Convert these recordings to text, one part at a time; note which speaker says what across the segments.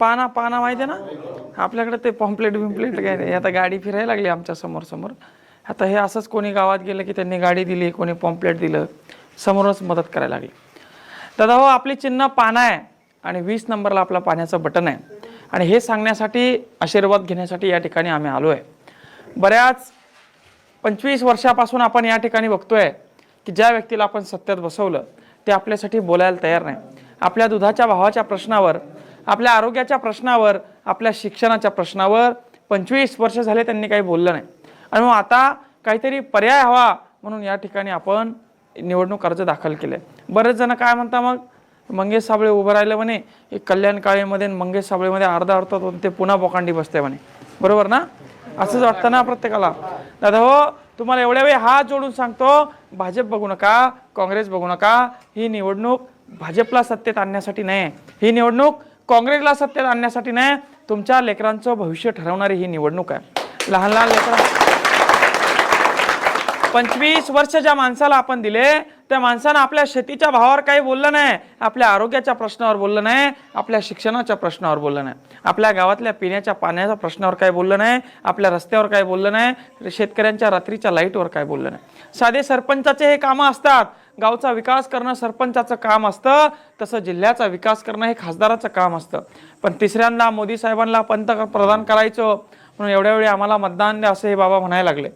Speaker 1: पाना पाना माहिती आहे ना? आपल्याकडे ते पॉम्प्लेट बिम्प्लेट काय नाही. आता गाडी फिरायला लागली आमच्यासमोर समोर आता हे असंच कोणी गावात गेलं की त्यांनी गाडी दिली कोणी पॉम्प्लेट दिलं. समोरच मदत करायला लागली. दादा हो आपली चिन्ह पाना आहे आणि वीस नंबरला आपला पाण्याचं बटन आहे. आणि हे सांगण्यासाठी आशीर्वाद घेण्यासाठी या ठिकाणी आम्ही आलो आहे. बऱ्याच पंचवीस वर्षापासून आपण या ठिकाणी बघतोय की ज्या व्यक्तीला आपण सत्यात बसवलं ते आपल्यासाठी बोलायला तयार नाही. आपल्या दुधाच्या भावाच्या प्रश्नावर आपल्या आरोग्याच्या प्रश्नावर आपल्या शिक्षणाच्या प्रश्नावर पंचवीस वर्ष झाले त्यांनी काही बोललं नाही. आणि मग आता काहीतरी पर्याय हवा म्हणून या ठिकाणी आपण निवडणूक अर्ज दाखल केले. बरेच जण काय म्हणता मग? मंगेश साबळे उभं राहिलं म्हणे एक कल्याण काळेमध्ये मंगेश साबळेमध्ये अर्धा अर्थ होतो ते पुन्हा बोकांडी बसते म्हणे. बरोबर ना? असंच वाटतं ना प्रत्येकाला? दादा हो तुम्हाला एवढ्या वेळी हात जोडून सांगतो भाजप बघू नका काँग्रेस बघू नका ही निवडणूक भाजपला सत्तेत आणण्यासाठी नाही. ही निवडणूक काँग्रेसला सत्तेत आणण्यासाठी नाही तुमच्या लेकरांचं भविष्य ठरवणारी ही निवडणूक आहे. लहान लहान लेकर. पंचवीस वर्ष ज्या माणसाला आपण दिले त्या माणसानं आपल्या शेतीच्या भावावर काही बोललं नाही आपल्या आरोग्याच्या प्रश्नावर बोललं नाही आपल्या शिक्षणाच्या प्रश्नावर बोललं नाही आपल्या गावातल्या पिण्याच्या पाण्याच्या प्रश्नावर काय बोललं नाही आपल्या रस्त्यावर काय बोललं नाही शेतकऱ्यांच्या रात्रीच्या लाईटवर काय बोललं नाही. साधे सरपंचाचे हे कामं असतात गावचा विकास करणं सरपंचाचं काम असतं तसं जिल्ह्याचा विकास करणं हे खासदाराचं काम असतं. पण तिसऱ्यांदा मोदी साहेबांना पंतप्रधान करायचं म्हणून एवढ्या वेळी आम्हाला मतदान द्या असं हे बाबा म्हणायला लागले.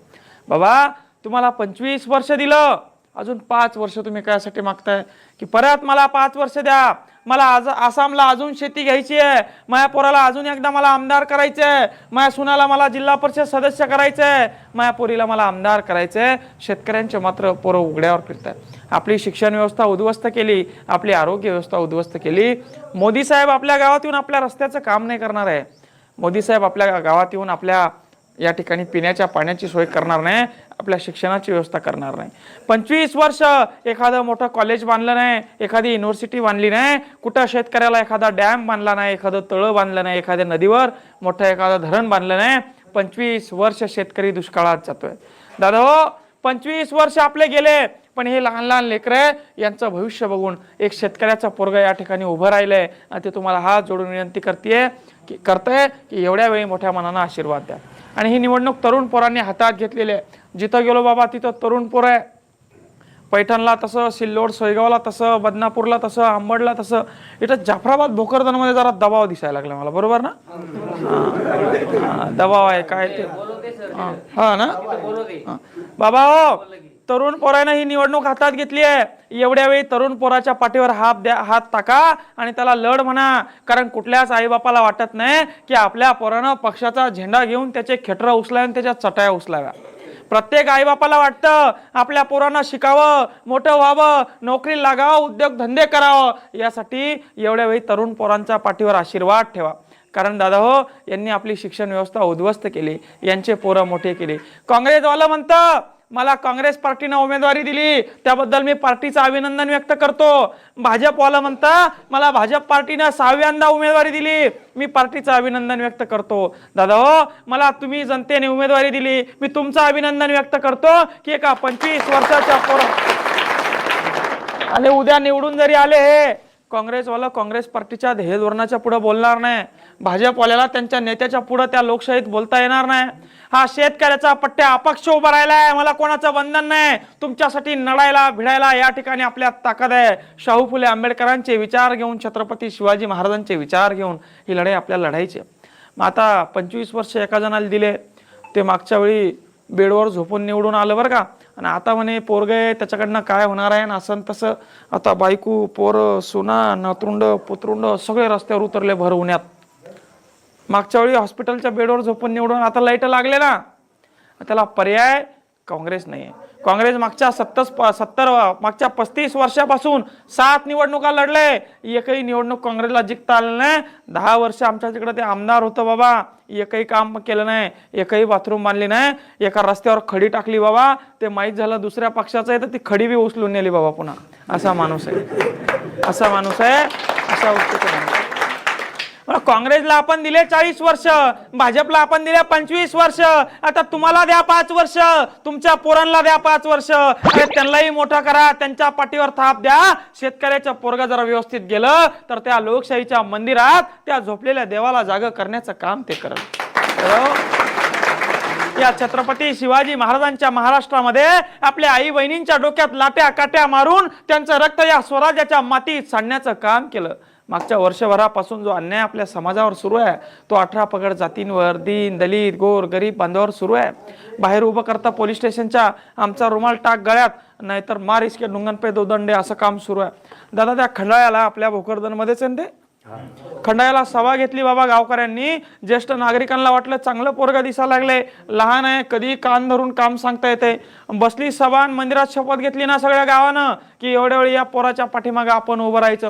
Speaker 1: बाबा तुम्हाला पंचवीस वर्ष दिलं. अजून पाच वर्ष तुम्ही कायसाठी मागताय? की परत मला पाच वर्ष द्या. मला आज आसामला अजून शेती घ्यायची आहे. माझ्या पोराला अजून एकदा मला आमदार करायचं आहे. माझ्या सुनाला मला जिल्हा परिषद सदस्य करायचं आहे. माझ्या पोरीला मला आमदार करायचं आहे. शेतकऱ्यांचे मात्र पोरं उघड्यावर फिरतात आपली शिक्षण व्यवस्था उद्ध्वस्त केली. आपली आरोग्य व्यवस्था उद्ध्वस्त केली. मोदी साहेब आपल्या गावात येऊन आपल्या रस्त्याचं काम नाही करणार आहे. मोदी साहेब आपल्या गावात येऊन आपल्या या ठिकाणी पिण्याच्या पाण्याची सोय करणार नाही आपल्या शिक्षणाची व्यवस्था करणार नाही. पंचवीस वर्ष एखादं मोठं कॉलेज बांधलं नाही एखादी युनिव्हर्सिटी बांधली नाही कुठं शेतकऱ्याला एखादा डॅम बांधला नाही एखादं तळं बांधलं नाही एखाद्या नदीवर मोठं एखादं धरण बांधलं नाही पंचवीस वर्ष शेतकरी दुष्काळात जातोय. दादा हो पंचवीस वर्ष आपले गेले पण हे लहान लहान लेकरं यांचं भविष्य बघून एक शेतकऱ्याचा पोरगा या ठिकाणी उभं राहिलंय आणि ते तुम्हाला हात जोडून विनंती करते की करतंय की एवढ्या वेळी मोठ्या मनानं आशीर्वाद द्या. आणि ही निवडणूक तरुण पोरांनी हातात घेतलेली आहे. जिथं गेलो बाबा तिथं तरुण पोरं आहे. पैठणला तसं सिल्लोड सोयगावला तसं बदनापूरला तसं आंबडला तसं. इथं जाफराबाद भोकरदनमध्ये जरा दबाव दिसायला लागला मला. बरोबर ना? दबाव आहे. काय ते? हा, ना? बाबा हो. तरुण पोरानं ही निवडणूक हातात घेतली आहे. एवढ्या वेळी तरुण पोराच्या पाठीवर हात द्या हात टाका आणि त्याला लढ म्हणा. कारण कुठल्याच आईबापाला वाटत नाही की आपल्या पोरानं पक्षाचा झेंडा घेऊन त्याचे खेटरं उचलाय आणि त्याच्या चटाया उचलाव्या. प्रत्येक आईबापाला वाटतं आपल्या पोरांना शिकावं मोठं व्हावं नोकरी लागावं उद्योग धंदे करावं. यासाठी एवढ्या वेळी तरुण पोरांच्या पाठीवर आशीर्वाद ठेवा. कारण दादा हो यांनी आपली शिक्षण व्यवस्था उद्ध्वस्त केली. यांचे पोरं मोठे केले. काँग्रेसवालं म्हणतं मला काँग्रेस पार्टीनं उमेदवारी दिली. त्याबद्दल मी पार्टीचं अभिनंदन व्यक्त करतो. भाजपवाला म्हणता मला भाजप पार्टीनं सहाव्यांदा उमेदवारी दिली. मी पार्टीचं अभिनंदन व्यक्त करतो. दादा हो मला तुम्ही जनतेने उमेदवारी दिली. मी तुमचं अभिनंदन व्यक्त करतो की एका पंचवीस वर्षाच्या पोर आणि उद्या निवडून जरी आले हे काँग्रेसवाला काँग्रेस पार्टीच्या ध्येय धोरणाच्या पुढं बोलणार नाही. भाजपवाल्याला त्यांच्या नेत्याच्या पुढं त्या लोकशाहीत बोलता येणार नाही. हा शेतकऱ्याचा पट्ट्या अपक्ष उभा राहिलाय मला कोणाचं बंधन नाही. तुमच्यासाठी लढायला भिडायला या ठिकाणी आपल्या ताकद आहे. शाहू फुले आंबेडकरांचे विचार घेऊन छत्रपती शिवाजी महाराजांचे विचार घेऊन ही लढाई आपल्या लढायची मग आता पंचवीस वर्ष एका जणाला दिले. ते मागच्या वेळी बेडवर झोपून निवडून आलं बरं का. आणि आता म्हणे पोरगे त्याच्याकडनं काय होणार आहे? ना असं तसं. आता बायको पोरं सुना नातरुंड पुतरुंड सगळे रस्त्यावर उतरले भर उन्हात. मागच्या वेळी हॉस्पिटलच्या बेडवर झोपून निवडून आता लाइट लागले ना. त्याला पर्याय काँग्रेस नाही आहे काँग्रेस मागच्या सत्तर सत्तर मागच्या पस्तीस वर्षापासून सात निवडणुका लढले. एकही निवडणूक काँग्रेसला जिंकता आलं नाही. दहा वर्ष आमच्या तिकडे ते आमदार होतं बाबा. एकही काम केलं नाही. एकही बाथरूम बांधली नाही. एका रस्त्यावर खडी टाकली बाबा. ते माहीत झालं दुसऱ्या पक्षाचं आहे तर ती खडी बी उचलून नेली बाबा पुन्हा. असा माणूस आहे. असा माणूस आहे. अशा काँग्रेसला आपण दिले चाळीस वर्ष भाजपला आपण दिले पंचवीस वर्ष आता तुम्हाला द्या पाच वर्ष तुमच्या पोरांना द्या पाच वर्ष त्यांनाही मोठा करा त्यांच्या पाठीवर थाप द्या. शेतकऱ्याचं पोरग जरा व्यवस्थित गेलं तर त्या लोकशाहीच्या मंदिरात त्या झोपलेल्या देवाला जाग करण्याचं काम ते करत या छत्रपती शिवाजी महाराजांच्या महाराष्ट्रामध्ये आपल्या आई बहिणींच्या डोक्यात लाट्या काट्या मारून त्यांचं रक्त या स्वराज्याच्या मातीत सांडण्याचं काम केलं. मागच्या वर्षभरापासून जो अन्याय आपल्या समाजावर सुरू आहे तो अठरा पगड जातींवर दीन दलित गोर गरीब बांधवावर सुरू आहे. बाहेर उभं करता पोलीस स्टेशनच्या आमचा रुमाल टाक गळ्यात नाहीतर मार इसके डुंगन पे दो दंडे असं काम सुरू आहे. दादा त्या खंडाळ्याला आपल्या भोकरदनमध्येच आहे ते? खंडाळ्याला सभा घेतली बाबा गावकऱ्यांनी. ज्येष्ठ नागरिकांना वाटलं चांगलं पोरग दिसायला लागले. लहान आहे कधी कान धरून काम सांगता येते. बसली सभा मंदिरात शपथ घेतली ना सगळ्या गावानं की एवढ्या वेळी या पोराच्या पाठीमागे आपण उभं राहायचं.